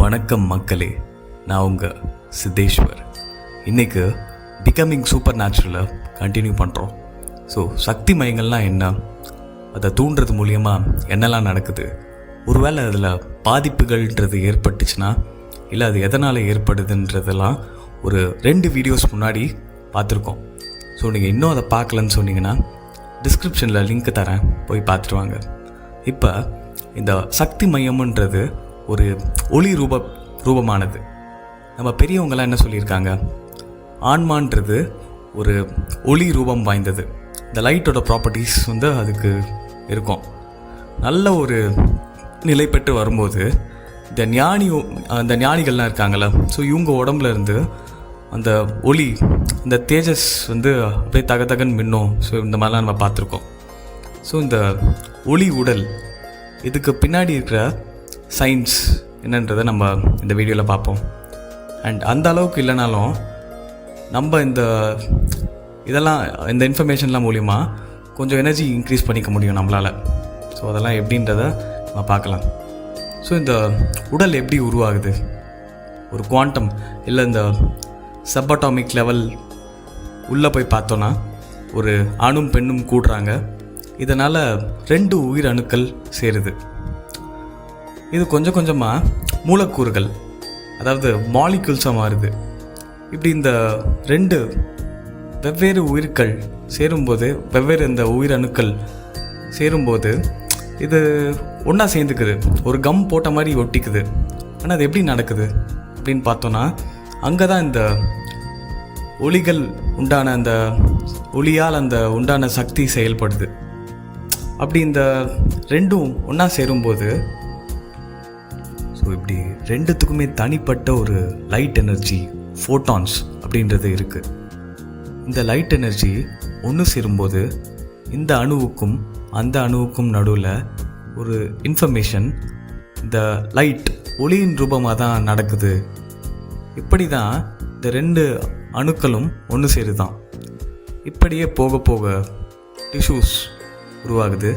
வணக்கம் மக்களே. நான் உங்கள் சித்தேஸ்வர் இன்றைக்கு பிகமிங் சூப்பர் நேச்சுரலை கண்டினியூ பண்ணுறோம் ஸோ சக்தி மயங்கள்லாம் என்ன? அதை தூண்டுறது மூலியமாக என்னெல்லாம் நடக்குது? ஒருவேளை அதில் பாதிப்புகள்ன்றது ஏற்பட்டுச்சுன்னா இல்லை அது எதனால் ஏற்படுதுன்றதெல்லாம் ஒரு ரெண்டு வீடியோஸ் முன்னாடி பார்த்துருக்கோம். ஸோ நீங்கள் இன்னும் அதை பார்க்கலன்னு சொன்னீங்கன்னா டிஸ்கிரிப்ஷனில் லிங்க் தரேன். போய் பார்த்துருவாங்க இப்போ இந்த சக்தி மையம்ன்றது ஒரு ஒளி ரூப ரூபமானது. நம்ம பெரியவங்களாம் என்ன சொல்லியிருக்காங்க? ஆன்மான்றது ஒரு ஒளி ரூபம் வாய்ந்தது. இந்த லைட்டோட ப்ராப்பர்ட்டிஸ் வந்து அதுக்கு இருக்கும். நல்ல ஒரு நிலை பெற்று வரும்போது இந்த ஞானி அந்த ஞானிகள்லாம் இருக்காங்கள்ல ஸோ இவங்க உடம்புல இருந்து அந்த ஒளி அந்த தேஜஸ் வந்து அப்படியே தக தகன் மின்னும். ஸோ இந்த மாதிரிலாம் நம்ம பார்த்துருக்கோம். ஸோ இந்த ஒளி உடல் இதுக்கு பின்னாடி இருக்கிற சயின்ஸ் என்னன்றதை நம்ம இந்த வீடியோவில் பார்ப்போம். அண்ட் அந்த அளவுக்கு இல்லைனாலும் நம்ம இந்த இதெல்லாம் இந்த இன்ஃபர்மேஷன்லாம் மூலிமா கொஞ்சம் எனர்ஜி இன்க்ரீஸ் பண்ணிக்க முடியும் நம்மளால். ஸோ அதெல்லாம் எப்படின்றத நம்ம பார்க்கலாம். ஸோ இந்த உடல் எப்படி உருவாகுது? ஒரு குவாண்டம் இல்லை இந்த சப்பாட்டாமிக் லெவல் உள்ளே போய் பார்த்தோன்னா ஒரு ஆணும் பெண்ணும் கூடுறாங்க. இதனால் ரெண்டு உயிர் அணுக்கள் சேருது. இது கொஞ்சம் கொஞ்சமாக மூலக்கூறுகள் அதாவது மாலிக்யூல்ஸாக மாறுது. இப்படி இந்த ரெண்டு வெவ்வேறு உயிர்கள் சேரும்போது வெவ்வேறு இந்த உயிரணுக்கள் சேரும்போது இது ஒன்றா சேர்ந்துக்குது. ஒரு கம் போட்ட மாதிரி ஒட்டிக்குது. ஆனால் அது எப்படி நடக்குது அப்படின்னு பார்த்தோன்னா அங்கே தான் இந்த ஒளிகள் உண்டான அந்த ஒளியால் அந்த உண்டான சக்தி செயல்படுது. அப்படி இந்த ரெண்டும் ஒன்றா சேரும்போது ஸோ இப்படி ரெண்டுத்துக்குமே தனிப்பட்ட ஒரு லைட் எனர்ஜி ஃபோட்டான்ஸ் அப்படின்றது இருக்குது இந்த லைட் எனர்ஜி ஒன்று சேரும்போது இந்த அணுவுக்கும் அந்த அணுவுக்கும் நடுவில் ஒரு இன்ஃபர்மேஷன் இந்த லைட் ஒளியின் ரூபமாக தான் நடக்குது. இப்படி தான் இந்த ரெண்டு அணுக்களும் ஒன்று சேருதான். இப்படியே போக போக டிஷ்யூஸ் உருவாகுது.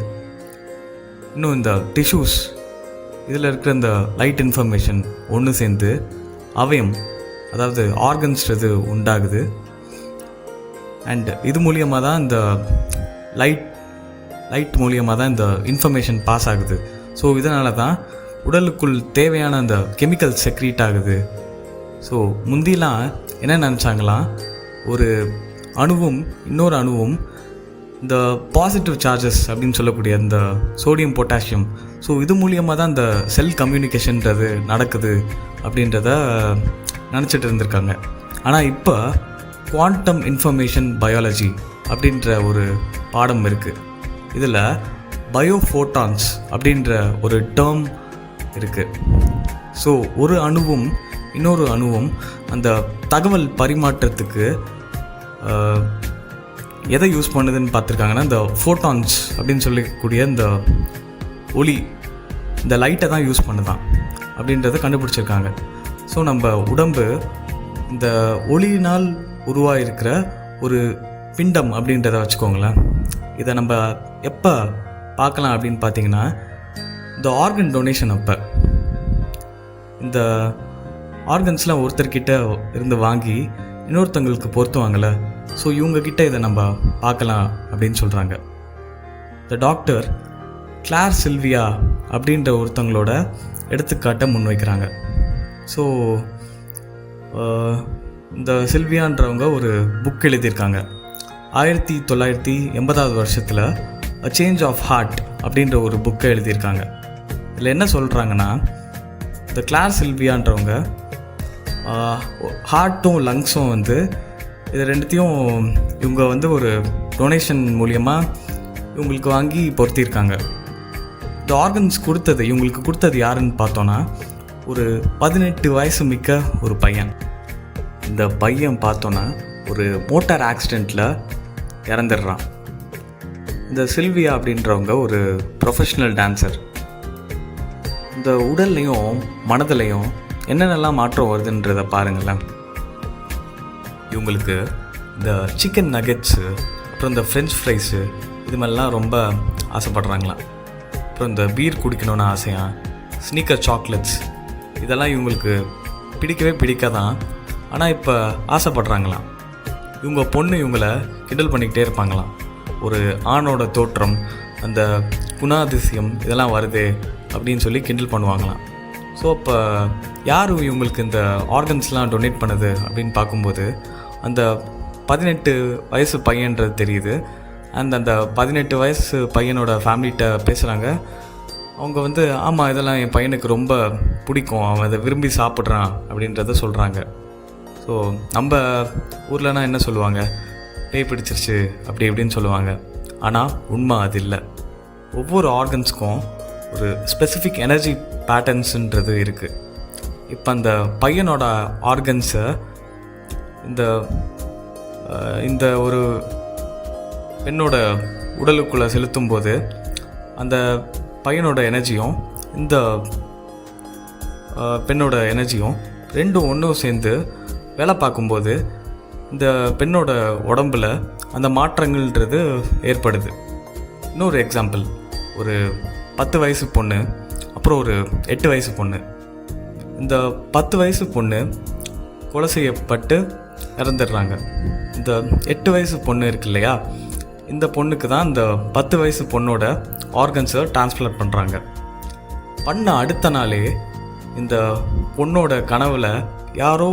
இன்னும் இந்த டிஷ்யூஸ் இதில் இருக்கிற இந்த லைட் இன்ஃபர்மேஷன் ஒன்று சேர்ந்து அவயம் அதாவது ஆர்கன்ஸ்றது உண்டாகுது. அண்ட் இது மூலியமாக தான் இந்த லைட் லைட் மூலியமாக தான் இந்த இன்ஃபர்மேஷன் பாஸ் ஆகுது. ஸோ இதனால தான் உடலுக்குள் தேவையான அந்த கெமிக்கல் செக்ரீட் ஆகுது. ஸோ முந்திலாம் என்ன நினச்சாங்களாம்? ஒரு அணுவும் இன்னொரு அணுவும் இந்த பாசிட்டிவ் சார்ஜஸ் அப்படின்னு சொல்லக்கூடிய இந்த சோடியம் பொட்டாசியம் ஸோ இது மூலியமாக தான் இந்த செல் கம்யூனிகேஷன்ன்றது நடக்குது அப்படின்றத நினச்சிட்டு இருந்திருக்காங்க. ஆனால் இப்போ குவாண்டம் இன்ஃபர்மேஷன் பயாலஜி அப்படின்ற ஒரு பாடம் இருக்குது இதில் பயோஃபோட்டான்ஸ் அப்படின்ற ஒரு டேர்ம் இருக்குது ஸோ ஒரு அணுவும் இன்னொரு அணுவும் அந்த தகவல் பரிமாற்றத்துக்கு எதை யூஸ் பண்ணுதுன்னு பார்த்துருக்காங்கன்னா இந்த ஃபோட்டான்ஸ் அப்படின்னு சொல்லக்கூடிய இந்த ஒளி இந்த லைட்டை தான் யூஸ் பண்ணுதான் அப்படின்றத கண்டுபிடிச்சிருக்காங்க. ஸோ நம்ம உடம்பு இந்த ஒளியினால் உருவாகிருக்கிற ஒரு பிண்டம் அப்படின்றத வச்சுக்கோங்களேன். இதை நம்ம எப்போ பார்க்கலாம் அப்படின்னு பார்த்தீங்கன்னா இந்த ஆர்கன் டொனேஷன் அப்போ. இந்த ஆர்கன்ஸ்லாம் ஒருத்தர்கிட்ட இருந்து வாங்கி இன்னொருத்தவங்களுக்கு பொருத்துவாங்கள்ல ஸோ இவங்கக்கிட்ட இதை நம்ம பார்க்கலாம் அப்படின்னு சொல்கிறாங்க த டாக்டர் கிளார் சில்வியா அப்படின்ற ஒருத்தவங்களோட எடுத்துக்காட்டை முன்வைக்கிறாங்க. ஸோ இந்த சில்வியான்றவங்க ஒரு புக் எழுதியிருக்காங்க. ஆயிரத்தி தொள்ளாயிரத்தி எண்பதாவது வருஷத்தில் அ சேஞ்ச் ஆஃப் ஹார்ட் அப்படின்ற ஒரு புக்கை எழுதியிருக்காங்க. இதில் என்ன சொல்கிறாங்கன்னா இந்த கிளார் சில்வியான்றவங்க ஹார்ட்டும் லங்ஸும் வந்து இது ரெண்டுத்தையும் இவங்க வந்து ஒரு டொனேஷன் மூலியமாக இவங்களுக்கு வாங்கி பொருத்தியிருக்காங்க. இந்த ஆர்கன்ஸ் கொடுத்தது இவங்களுக்கு கொடுத்தது யாருன்னு பார்த்தோன்னா ஒரு பதினெட்டு வயசு மிக்க ஒரு பையன். இந்த பையன் பார்த்தோன்னா ஒரு மோட்டார் ஆக்சிடெண்ட்டில் இறந்துடுறான். இந்த சில்வியா அப்படின்றவங்க ஒரு ப்ரொஃபஷ்னல் டான்சர் இந்த உடல்லையும் மனதிலையும் என்னென்னலாம் மாற்றம் வருதுன்றதை பாருங்களேன். இவங்களுக்கு இந்த சிக்கன் நகெட்ஸு அப்புறம் இந்த ஃப்ரெஞ்ச் ஃப்ரைஸு இது மாதிரிலாம் ரொம்ப ஆசைப்படுறாங்களாம். அப்புறம் இந்த பீர் குடிக்கணும்னு ஆசையாக ஸ்னீக்கர் சாக்லேட்ஸ் இதெல்லாம் இவங்களுக்கு பிடிக்கவே பிடிக்காதான் ஆனால் இப்போ ஆசைப்படுறாங்களாம். இவங்க பொண்ணு இவங்கள கிண்டல் பண்ணிக்கிட்டே இருப்பாங்களாம். ஒரு ஆணோட தோற்றம் அந்த குணாதிசயம் இதெல்லாம் வருது அப்படின்னு சொல்லி கிண்டல் பண்ணுவாங்களாம். ஸோ அப்போ யார் இவங்களுக்கு இந்த ஆர்கன்ஸ்லாம் டொனேட் பண்ணுது அப்படின்னு பார்க்கும்போது அந்த பதினெட்டு வயசு பையன்றது தெரியுது. அண்ட் அந்த பதினெட்டு வயசு பையனோட ஃபேமிலிகிட்ட பேசுகிறாங்க அவங்க வந்து ஆமாம் இதெல்லாம் என் பையனுக்கு ரொம்ப பிடிக்கும். அவன் அதை விரும்பி சாப்பிட்றான் அப்படின்றத சொல்கிறாங்க ஸோ நம்ம ஊர்லனா என்ன சொல்லுவாங்க? பேய் பிடிச்சிருச்சு அப்படி இப்படின்னு சொல்லுவாங்க. ஆனால் உண்மை அது இல்லை. ஒவ்வொரு ஆர்கன்ஸ்க்கும் ஒரு ஸ்பெசிஃபிக் எனர்ஜி பேட்டர்ன்ஸுன்றது இருக்குது இப்போ அந்த பையனோட ஆர்கன்ஸை இந்த இந்த ஒரு பெண்ணோட உடலுக்குள்ளே செலுத்தும் போது அந்த பையனோட எனர்ஜியும் இந்த பெண்ணோட எனர்ஜியும் ரெண்டும் ஒன்றும் சேர்ந்து வேலை பார்க்கும்போது இந்த பெண்ணோட உடம்புல அந்த மாற்றங்கள்ன்றது ஏற்படுது. இன்னொரு எக்ஸாம்பிள் ஒரு பத்து வயசு பொண்ணு அப்புறம் ஒரு எட்டு வயசு பொண்ணு. இந்த பத்து வயசு பொண்ணு கொலை செய்யப்பட்டு இறந்துடுறாங்க. இந்த எட்டு வயசு பொண்ணு இருக்கு இல்லையா? இந்த பொண்ணுக்கு தான் இந்த பத்து வயசு பொண்ணோட ஆர்கன்ஸை டிரான்ஸ்பிளர் பண்ணுறாங்க பண்ண அடுத்த நாளே இந்த பொண்ணோட கனவில் யாரோ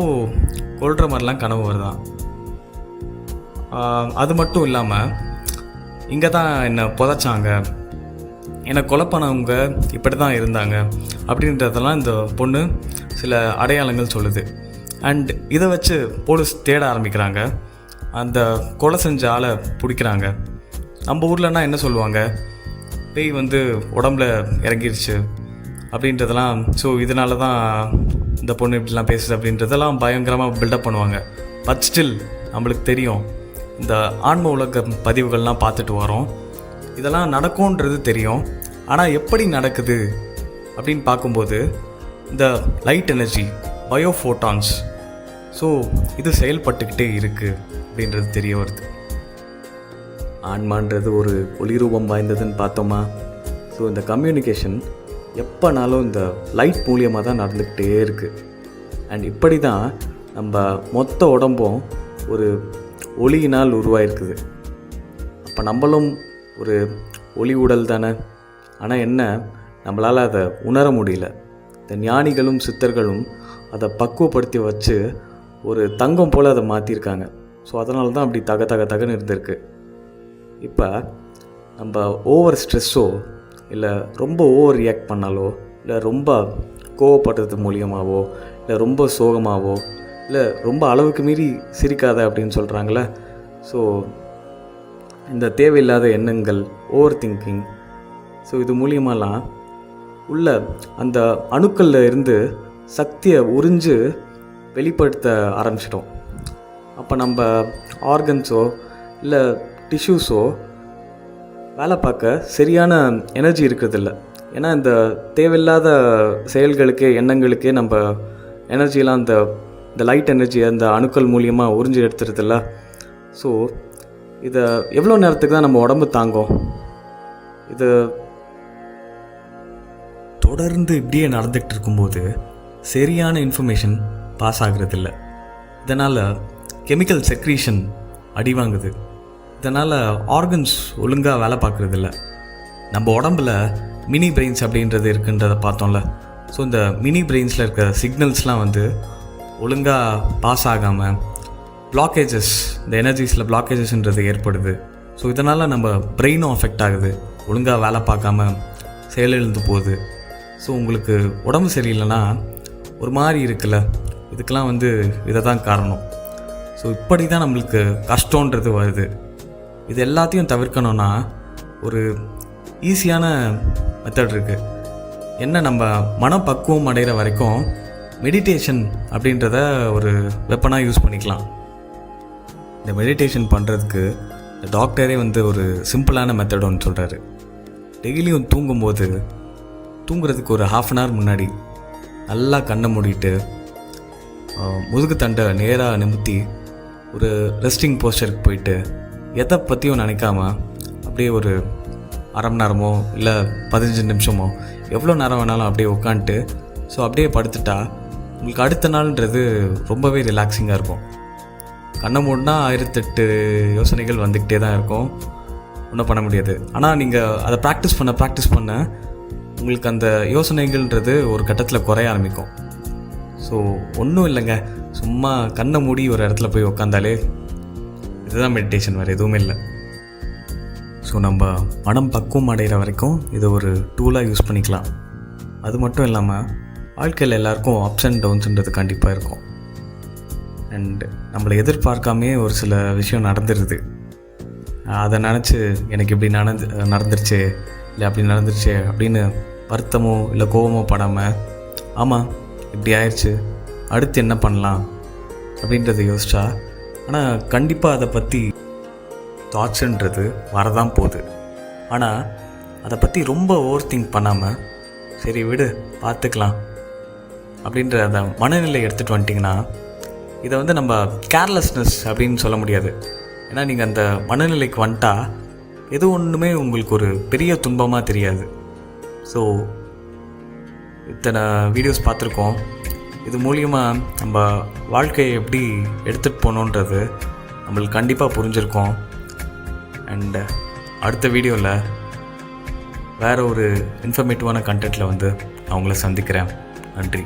கொள்கிற மாதிரிலாம் கனவு வருதான் அது மட்டும் இல்லாமல் இங்கே தான் என்னை புதைச்சாங்க. என்னை கொலை பண்ணவங்க இப்படி தான் இருந்தாங்க அப்படின்றதெல்லாம் இந்த பொண்ணு சில அடையாளங்கள் சொல்லுது. அண்ட் இதை வச்சு போலீஸ் தேட ஆரம்பிக்கிறாங்க. அந்த கொலை செஞ்ச ஆளை பிடிக்கிறாங்க. நம்ம ஊர்லனா என்ன சொல்லுவாங்க? பேய் வந்து உடம்புல இறங்கிருச்சு அப்படின்றதெல்லாம் ஸோ இதனால தான் இந்த பொண்ணு இப்படிலாம் பேசுது அப்படின்றதெல்லாம் பயங்கரமாக பில்டப் பண்ணுவாங்க. பட் ஸ்டில் நம்மளுக்கு தெரியும். இந்த ஆன்ம உலக பதிவுகள்லாம் பார்த்துட்டு வரோம். இதெல்லாம் நடக்கும்ன்றது தெரியும். ஆனால் எப்படி நடக்குது அப்படின்னு பார்க்கும்போது இந்த லைட் எனர்ஜி பயோஃபோட்டான்ஸ் ஸோ இது செயல்பட்டுக்கிட்டே இருக்குது அப்படின்றது தெரிய வருது. ஆன்மான்றது ஒரு ஒளிரூபம் வாய்ந்ததுன்னு பார்த்தோமா? ஸோ இந்த கம்யூனிகேஷன் எப்போனாலும் இந்த லைட் மூலியமாக தான் நடந்துக்கிட்டே இருக்குது அண்ட் இப்படி தான் நம்ம மொத்த உடம்பும் ஒரு ஒளியினால் உருவாயிருக்குது. அப்போ நம்மளும் ஒரு ஒளி உடல் தானே? ஆனால் என்ன? நம்மளால் அதை உணர முடியல. இந்த ஞானிகளும் சித்தர்களும் அதை பக்குவப்படுத்தி வச்சு ஒரு தங்கம் போல் அதை மாற்றிருக்காங்க ஸோ அதனால தான் அப்படி தக தக தகன்னு இருந்திருக்கு. இப்போ நம்ம ஓவர் ஸ்ட்ரெஸ்ஸோ இல்லை ரொம்ப ஓவர் ரியாக்ட் பண்ணாலோ இல்லை ரொம்ப கோவப்படுறது மூலியமாகவோ இல்லை ரொம்ப சோகமாகவோ இல்லை ரொம்ப அளவுக்கு மீறி சிரிக்காத அப்படின்னு சொல்கிறாங்களே ஸோ இந்த தேவையில்லாத எண்ணங்கள் ஓவர் திங்கிங் ஸோ இது மூலியமாலாம் உள்ள அந்த அணுக்களில் இருந்து சக்தியை உறிஞ்சு வெளிப்படுத்த ஆரம்பிச்சிட்டோம். அப்போ நம்ம ஆர்கன்ஸோ இல்லை டிஷ்யூஸோ வேலை பார்க்க சரியான எனர்ஜி இருக்கிறதில்ல. ஏன்னா இந்த தேவையில்லாத செயல்களுக்கே எண்ணங்களுக்கே நம்ம எனர்ஜியெலாம் அந்த இந்த லைட் எனர்ஜி அந்த அணுக்கள் மூலியமாக உறிஞ்சி எடுத்துருதில்ல ஸோ இதை எவ்வளோ நேரத்துக்கு தான் நம்ம உடம்பு தாங்கும்? இது தொடர்ந்து இப்படியே நடந்துகிட்டு இருக்கும்போது சரியான இன்ஃபர்மேஷன் பாஸ் ஆகுறதில்ல. இதனால் கெமிக்கல் செக்ரீஷன் அடி வாங்குது. இதனால் ஆர்கன்ஸ் ஒழுங்காக வேலை பார்க்குறதில்ல. நம்ம உடம்புல மினி பிரெயின்ஸ் அப்படின்றது இருக்குன்றதை பார்த்தோம்ல. ஸோ இந்த மினி பிரெயின்ஸில் இருக்கிற சிக்னல்ஸ்லாம் வந்து ஒழுங்காக பாஸ் ஆகாமல் பிளாக்கேஜஸ் இந்த எனர்ஜிஸில் பிளாக்கேஜஸ்ன்றது ஏற்படுது. ஸோ இதனால் நம்ம பிரெயினும் அஃபெக்ட் ஆகுது. ஒழுங்காக வேலை பார்க்காம செயலிழந்து போகுது. ஸோ உங்களுக்கு உடம்பு சரியில்லைன்னா ஒரு மாதிரி இருக்குல்ல? இதுக்கெல்லாம் வந்து இதை தான் காரணம். ஸோ இப்படி தான் நம்மளுக்கு கஷ்டன்றது வருது. இது எல்லாத்தையும் தவிர்க்கணும்னா ஒரு ஈஸியான மெத்தட் இருக்குது என்ன நம்ம மனப்பக்குவம் அடைகிற வரைக்கும் மெடிடேஷன் அப்படின்றத ஒரு வெப்பனாக யூஸ் பண்ணிக்கலாம். இந்த மெடிடேஷன் பண்ணுறதுக்கு இந்த டாக்டரே வந்து ஒரு சிம்பிளான மெத்தட் ஒன்று சொல்கிறாரு டெய்லியும் தூங்கும்போது தூங்குறதுக்கு ஒரு ஹாஃப் அன் ஹவர் முன்னாடி நல்லா கண்ணை மூடிட்டு முதுகு தண்டை நேராக நிமித்தி ஒரு ரெஸ்டிங் போஸ்டருக்கு போயிட்டு எதை பற்றியும் நினைக்காம அப்படியே ஒரு அரை மணி நேரமோ இல்லை பதினஞ்சு நிமிஷமோ எவ்வளோ நேரம் வேணாலும் அப்படியே உட்காந்துட்டு ஸோ அப்படியே படுத்துட்டா உங்களுக்கு அடுத்த நாள்ன்றது ரொம்பவே ரிலாக்ஸிங்காக இருக்கும். கண்ணை மூடினா ஆயிரத்தெட்டு யோசனைகள் வந்துக்கிட்டே தான் இருக்கும். ஒன்றும் பண்ண முடியாது. ஆனால் நீங்கள் அதை ப்ராக்டிஸ் பண்ண ப்ராக்டிஸ் பண்ண உங்களுக்கு அந்த யோசனைகள்ன்றது ஒரு கட்டத்தில் குறைய ஆரம்பிக்கும். ஸோ ஒன்றும் இல்லைங்க. சும்மா கண்ணை மூடி ஒரு இடத்துல போய் உக்காந்தாலே இதுதான் மெடிடேஷன் வேறு எதுவுமே இல்லை. ஸோ நம்ம மனம் பக்குவம் அடைகிற வரைக்கும் இதை ஒரு டூலாக யூஸ் பண்ணிக்கலாம். அது மட்டும் இல்லாமல் வாழ்க்கையில் எல்லாருக்கும் அப்ஸ் அண்ட் டவுன்ஸ்ன்றது கண்டிப்பாக இருக்கும். அண்ட் நம்மளை எதிர்பார்க்காமே ஒரு சில விஷயம் நடந்துருது. அதை நினச்சி எனக்கு இப்படி நடந்து நடந்துருச்சு இல்லை அப்படி நடந்துருச்சு அப்படின்னு வருத்தமோ இல்லை கோவமோ படாமல் ஆமாம் இப்படி ஆயிடுச்சு அடுத்து என்ன பண்ணலாம்? அப்படின்றத யோசிச்சா ஆனால் கண்டிப்பாக அதை பற்றி தாட்ஸுன்றது வரதான் போகுது. ஆனால் அதை பற்றி ரொம்ப ஓவர் திங்க் பண்ணாமல் சரி விடு பார்த்துக்கலாம் அப்படின்ற அந்த மனநிலை எடுத்துகிட்டு வந்துட்டிங்கன்னா இதை வந்து நம்ம கேர்லெஸ்னஸ் அப்படின்னு சொல்ல முடியாது. ஏன்னா நீங்கள் அந்த மனநிலைக்கு வந்துட்டா எது ஒன்றுமே உங்களுக்கு ஒரு பெரிய துன்பமாக தெரியாது. ஸோ இத்தனை வீடியோஸ் பார்த்துருக்கோம். இது மூலியமாக நம்ம வாழ்க்கையை எப்படி எடுத்துகிட்டு போகணுன்றது நம்மளுக்கு கண்டிப்பாக புரிஞ்சிருக்கோம். அண்ட் அடுத்த வீடியோவில் வேறு ஒரு இன்ஃபர்மேட்டிவான கண்டென்ட்டில் வந்து நான் உங்களை சந்திக்கிறேன். நன்றி.